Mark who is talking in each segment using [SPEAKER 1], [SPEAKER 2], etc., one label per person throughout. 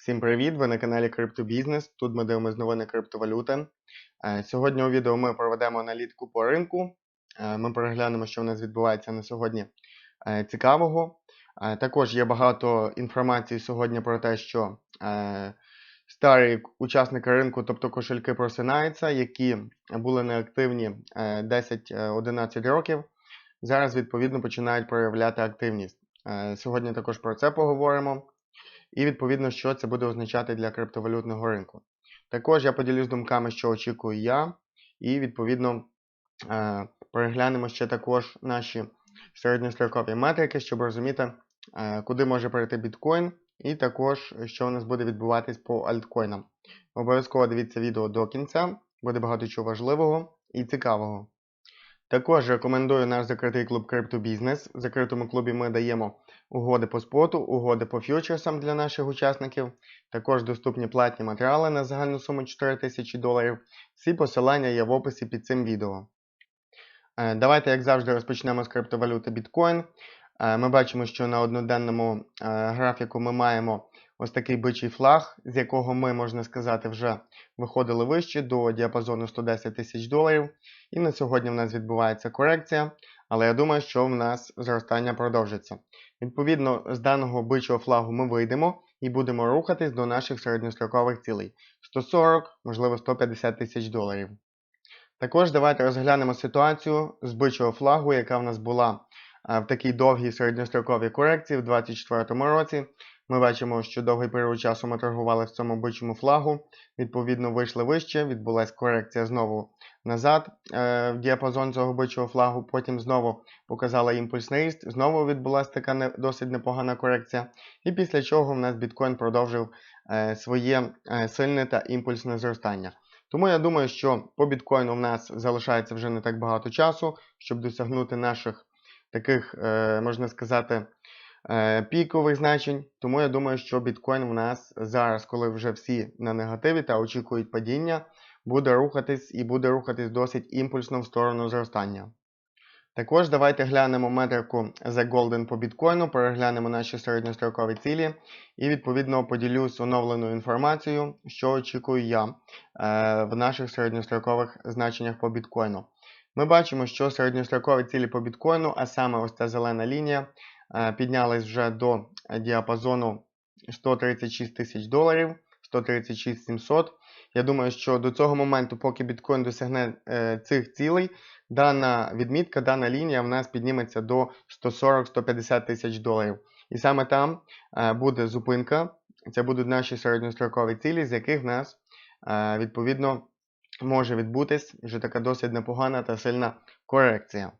[SPEAKER 1] Всім привіт! Ви на каналі Криптобізнес. Тут ми дивимося новини криптовалюти. Е, Сьогодні у відео ми проведемо аналітику по ринку. Е, Ми переглянемо, що в нас відбувається на сьогодні е, цікавого. Також є багато інформації сьогодні про те, що старі учасники ринку, тобто кошельки просинаються, які були неактивні е, 10-11 років. Зараз, відповідно, починають проявляти активність. Сьогодні також про це поговоримо. І відповідно, що це буде означати для криптовалютного ринку. Також я поділюсь думками, що очікую я, і відповідно е, переглянемо ще також наші середньострокові метрики, щоб розуміти, е, куди може перейти біткоін, і також що у нас буде відбуватись по альткоїнам. Обов'язково дивіться відео до кінця, буде багато чого важливого і цікавого. Також рекомендую наш закритий клуб Криптобізнес. В закритому клубі ми даємо угоди по споту, угоди по фьючерсам для наших учасників. Також доступні платні матеріали на загальну суму 4 тисячі доларів. Всі посилання є в описі під цим відео. Е, Давайте, як завжди, розпочнемо з криптовалюти біткоін. Е, Ми бачимо, що на одноденному е, графіку ми маємо ось такий бичий флаг, з якого ми, можна сказати, вже виходили вище до діапазону 110 тисяч доларів. І на сьогодні в нас відбувається корекція, але я думаю, що в нас зростання продовжиться. Відповідно, з даного бичого флагу ми вийдемо і будемо рухатись до наших середньострокових цілей 140, можливо 150 тисяч доларів. Також давайте розглянемо ситуацію з бичого флагу, яка в нас була е, в такій довгій середньостроковій корекції в 2024 році. Ми бачимо, що довгий період часу ми торгували в цьому бичому флагу. Відповідно, вийшли вище, відбулася корекція знову назад е, в діапазон цього бичого флагу. Потім знову показала імпульсний ріст, знову відбулася така досить непогана корекція. І після чого в нас біткоін продовжив е, своє е, сильне та імпульсне зростання. Тому я думаю, що по біткоїну в нас залишається вже не так багато часу, щоб досягнути наших таких, можна сказати, пікових значень. Тому я думаю, що біткоін в нас зараз, коли вже всі на негативі та очікують падіння, буде рухатись і буде рухатись досить імпульсно в сторону зростання. Також давайте глянемо метрику The Golden по біткоїну, переглянемо наші середньострокові цілі і відповідно поділюсь оновленою інформацією, що очікую я е, в наших середньострокових значеннях по біткоїну. Ми бачимо, що середньострокові цілі по біткоїну, а саме ось ця зелена лінія, е, піднялась вже до діапазону 136 тисяч доларів, 136 700. Я думаю, що до цього моменту, поки біткоін досягне е, цих цілей, дана відмітка, дана лінія в нас підніметься до 140-150 тисяч доларів. І саме там е, буде зупинка. Це будуть наші середньострокові цілі, з яких в нас відповідно може відбутись вже така досить непогана та сильна корекція.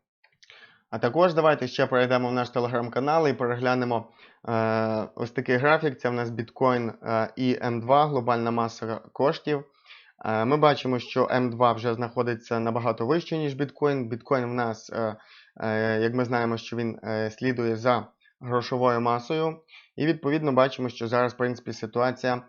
[SPEAKER 1] А також давайте ще перейдемо в наш телеграм-канал і переглянемо е, ось такий графік. Це в нас біткоін е, і М2, глобальна маса коштів. Е, ми бачимо, що М2 вже знаходиться набагато вище, ніж біткоін. Біткоін в нас, е, е, як ми знаємо, що він е, слідує за грошовою масою. І відповідно бачимо, що зараз, в принципі, ситуація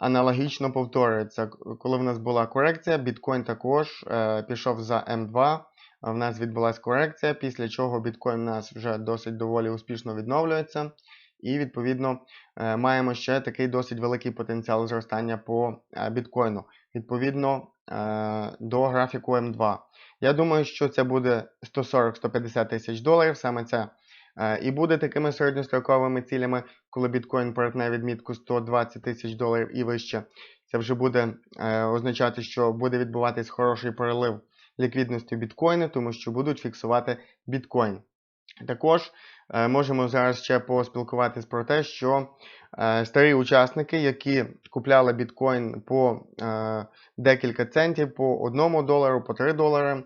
[SPEAKER 1] аналогічно повторюється. Коли в нас була корекція, біткоін також е, пішов за М2. В нас відбулася корекція, після чого біткоін у нас вже досить доволі успішно відновлюється. І, відповідно, е, маємо ще такий досить великий потенціал зростання по е, біткоїну. Відповідно е, до графіку М2. Я думаю, що це буде 140-150 тисяч доларів. Саме це і буде такими середньостроковими цілями, коли біткоін перетне відмітку 120 тисяч доларів і вище. Це вже буде означати, що буде відбуватись хороший перелив ліквідності біткоїну, тому що будуть фіксувати біткоін. Також е, можемо зараз ще поспілкуватись про те, що е, старі учасники, які купляли біткоін по е, декілька центів, по 1 долару, по 3 долари,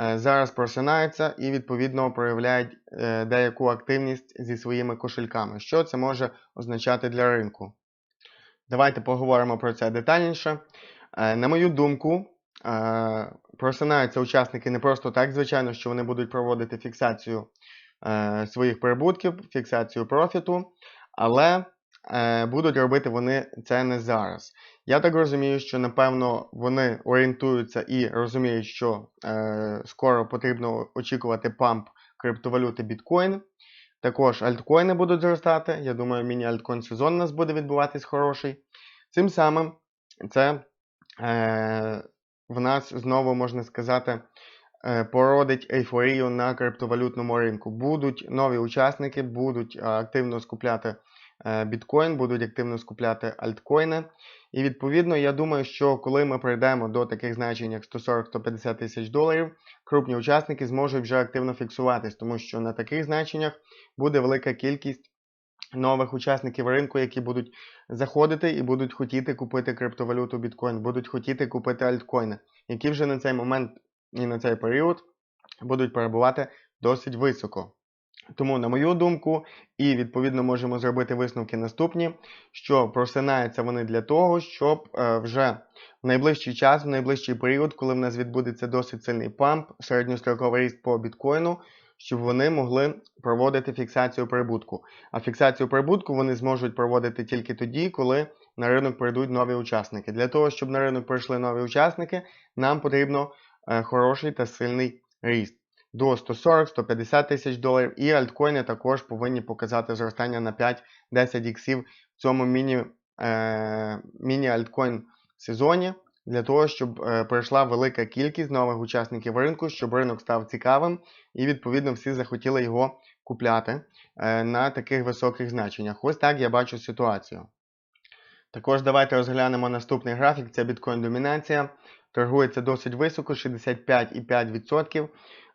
[SPEAKER 1] е, зараз просинаються і відповідно проявляють е, деяку активність зі своїми кошельками. Що це може означати для ринку? Давайте поговоримо про це детальніше. Е, на мою думку, просинаються учасники не просто так, звичайно, що вони будуть проводити фіксацію е, своїх прибутків, фіксацію профіту, але е, будуть робити вони це не зараз. Я так розумію, що напевно вони орієнтуються і розуміють, що е, скоро потрібно очікувати памп криптовалюти біткоін. Також альткоїни будуть зростати. Я думаю, міні-альткоін сезон у нас буде відбуватись хороший. Цим самим це в нас знову можна сказати. е, Породить ейфорію на криптовалютному ринку. Будуть нові учасники, будуть е, активно скупляти е, біткоін, будуть активно скупляти альткоїни. І відповідно, я думаю, що коли ми прийдемо до таких значень, як 140-150 тисяч доларів, крупні учасники зможуть вже активно фіксуватись, тому що на таких значеннях буде велика кількість нових учасників ринку, які будуть заходити і будуть хотіти купити криптовалюту біткоін, будуть хотіти купити альткоїни, які вже на цей момент і на цей період будуть перебувати досить високо. Тому, на мою думку, і відповідно можемо зробити висновки наступні, що просинаються вони для того, щоб е, вже в найближчий час, в найближчий період, коли в нас відбудеться досить сильний памп, середньостроковий ріст по біткоїну, щоб вони могли проводити фіксацію прибутку. А фіксацію прибутку вони зможуть проводити тільки тоді, коли на ринок прийдуть нові учасники. Для того, щоб на ринок прийшли нові учасники, нам потрібно е, хороший та сильний ріст до 140-150 тисяч доларів. І альткоїни також повинні показати зростання на 5-10 іксів в цьому міні, е, міні-альткоін сезоні. Для того, щоб е, прийшла велика кількість нових учасників ринку, щоб ринок став цікавим, і відповідно всі захотіли його купляти е, на таких високих значеннях. Ось так я бачу ситуацію. Також давайте розглянемо наступний графік. Це біткоін домінація. Торгується досить високо, 65,5%.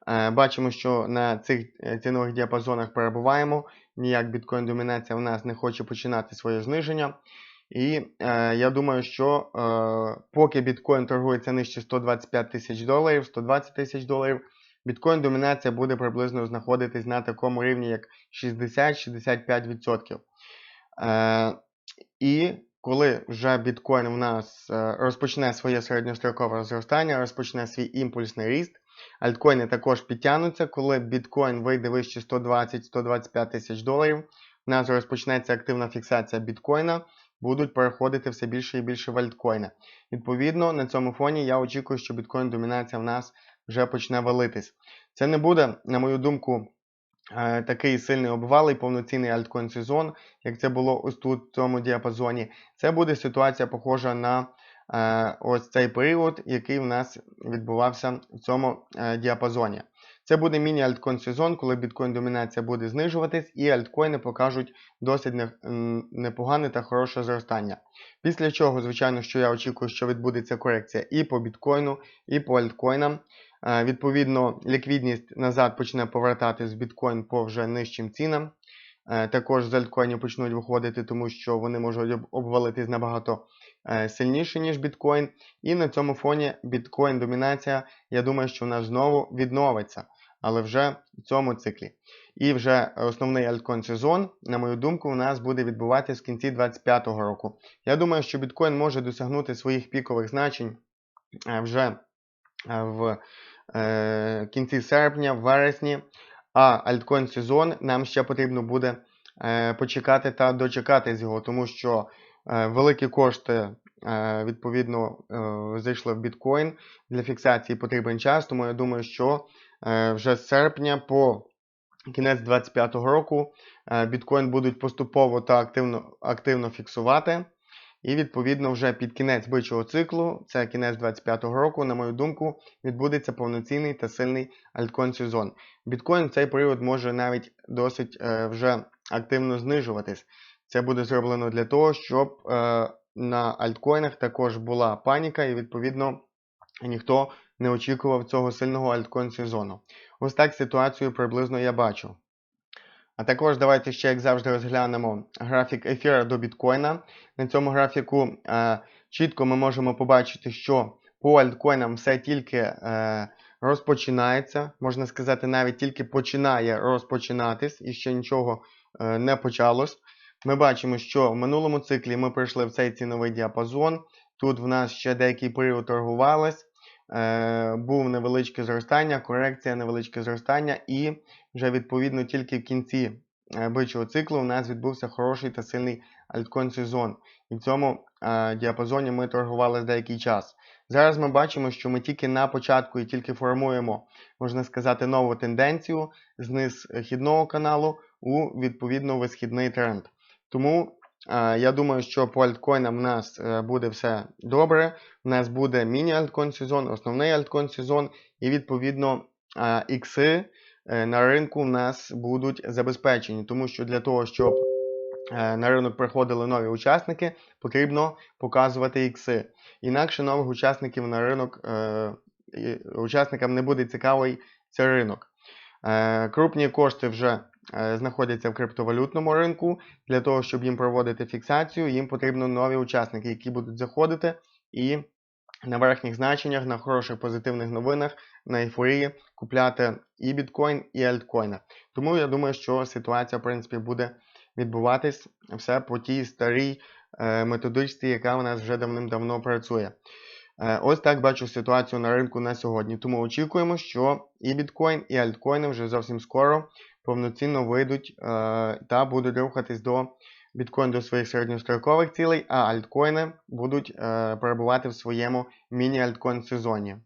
[SPEAKER 1] Е, Бачимо, що на цих цінових діапазонах перебуваємо. Ніяк біткоін домінація в нас не хоче починати своє зниження. І е, я думаю, що е, поки біткоін торгується нижче 125 тисяч доларів, 120 тисяч доларів, біткоін домінація буде приблизно знаходитись на такому рівні, як 60-65%. Е, і коли вже біткоін в нас е, розпочне своє середньострокове зростання, розпочне свій імпульсний ріст, альткоїни також підтягнуться, коли біткоін вийде вище 120-125 тисяч доларів, в нас розпочнеться активна фіксація біткоїна, будуть переходити все більше і більше в альткоїни. Відповідно, на цьому фоні я очікую, що біткоін домінація в нас вже почне валитись. Це не буде, на мою думку, е, такий сильний обвал і повноцінний альткоін сезон, як це було ось тут в цьому діапазоні. Це буде ситуація похожа на е, ось цей період, який в нас відбувався в цьому е, діапазоні. Це буде міні-альткоін сезон, коли біткоін домінація буде знижуватись, і альткоїни покажуть досить непогане та хороше зростання. Після чого, звичайно, що я очікую, що відбудеться корекція і по біткоїну, і по альткоїнам. Е, Відповідно, ліквідність назад почне повертатись в біткоін по вже нижчим цінам. Е, Також з альткоїнів почнуть виходити, тому що вони можуть обвалитись набагато е, сильніше, ніж біткоін. І на цьому фоні біткоін домінація, я думаю, що вона знову відновиться, але вже в цьому циклі. І вже основний альткоін сезон, на мою думку, у нас буде відбуватися в кінці 2025 року. Я думаю, що біткоін може досягнути своїх пікових значень е, вже е, в е, кінці серпня, в вересні. А альткоін сезон нам ще потрібно буде почекати та дочекатись його, тому що великі кошти відповідно зайшли в біткоін. Для фіксації потрібен час, тому я думаю, що вже з серпня по кінець 2025 року е, біткоін будуть поступово та активно, активно фіксувати. І відповідно вже під кінець бичого циклу, це кінець 2025 року, на мою думку, відбудеться повноцінний та сильний альткоін сезон. Біткоін в цей період може навіть досить е, вже активно знижуватись. Це буде зроблено для того, щоб е, на альткоїнах також була паніка, і відповідно ніхто не очікував цього сильного альткоін сезону. Ось так ситуацію приблизно я бачу. А також давайте ще, як завжди, розглянемо графік ефіра до біткоїна. На цьому графіку е, чітко ми можемо побачити, що по альткоїнам все тільки е, розпочинається, можна сказати, навіть тільки починає розпочинатись і ще нічого е, не почалось. Ми бачимо, що в минулому циклі ми прийшли в цей ціновий діапазон. Тут в нас ще деякий період торгувалось, був невеличке зростання, корекція, невеличке зростання, і вже відповідно тільки в кінці е, бичого циклу у нас відбувся хороший та сильний альткоін сезон. І в цьому е, діапазоні ми торгували з деякий час. Зараз ми бачимо, що ми тільки на початку і тільки формуємо, можна сказати, нову тенденцію зниз хідного каналу у відповідно висхідний тренд. Тому е, я думаю, що по альткоїнам в нас е, буде все добре. У нас буде міні-альткоін сезон, основний альткоін сезон, і відповідно е, ікси е, на ринку в нас будуть забезпечені, тому що для того, щоб е, на ринок приходили нові учасники, потрібно показувати ікси. Інакше нових учасників на ринок е, учасникам не буде цікавий цей ринок. Е, Крупні кошти вже е, знаходяться в криптовалютному ринку. Для того, щоб їм проводити фіксацію, їм потрібно нові учасники, які будуть заходити і на верхніх значеннях, на хороших позитивних новинах, на ейфорії купляти і біткоін, і альткоїни. Тому я думаю, що ситуація, в принципі, буде відбуватись все по тій старій е, методичці, яка у нас вже давним-давно працює. Е, Ось так бачу ситуацію на ринку на сьогодні. Тому очікуємо, що і біткоін, і альткоїни вже зовсім скоро повноцінно вийдуть е, та будуть рухатись до біткоін до своїх середньострокових цілей, а альткоїни будуть е, перебувати в своєму міні-альткоін сезоні.